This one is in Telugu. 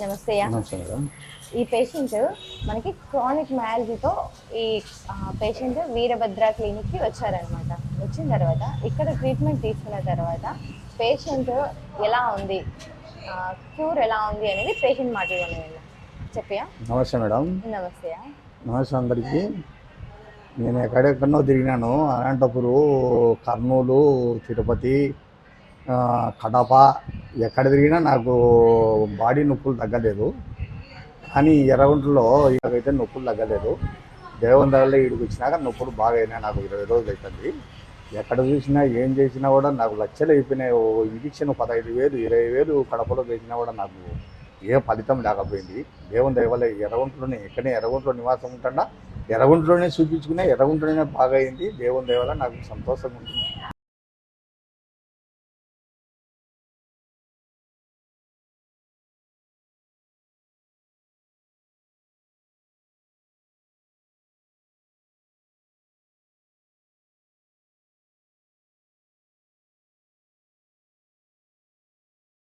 నమస్తే. నమస్తే మేడం. ఈ పేషెంట్ మనకి క్రానిక్ మ్యాలజీతో ఈ పేషెంట్ వీరభద్ర క్లినిక్కి వచ్చారనమాట వచ్చిన తర్వాత ఇక్కడ ట్రీట్మెంట్ తీసుకున్న తర్వాత పేషెంట్ ఎలా ఉంది? క్యూర్ ఎలా ఉంది అనేది పేషెంట్ విన్నాం చెప్పయా? నమస్తే మేడం. నమస్తే. నమస్తే అందరికీ. నేను ఎక్కడెక్కడో తిరిగినాను. అనంతపురు కర్నూలు తిరుపతి కడప ఎక్కడ తిరిగినా నాకు బాడీ నొప్పులు తగ్గలేదు. కానీ ఎర్రగుంటలో ఇలాగైతే నొప్పులు తగ్గలేదు. దేవం దగ్గర ఇడికి వచ్చినాక నొప్పులు బాగా అయినాయి. నాకు ఇరవై రోజులు అవుతుంది ఎక్కడ చూసినా ఏం చేసినా కూడా నాకు లక్షలు అయిపోయినాయి. ఓ ఇంజక్షన్ పదహైదు వేలు ఇరవై వేలు కడపలో వేసినా కూడా నాకు ఏ ఫలితం లేకపోయింది. దేవుని దయవల్ల ఎర్రగుంటలోనే ఎక్కడనే ఎర్రగుంటలో నివాసం ఉంటాడా ఎర్రగుంటలోనే చూపించుకునే ఎర్రగుంటలోనే బాగా అయింది. దేవుని దయవల్ల నాకు సంతోషంగా ఉంటుంది.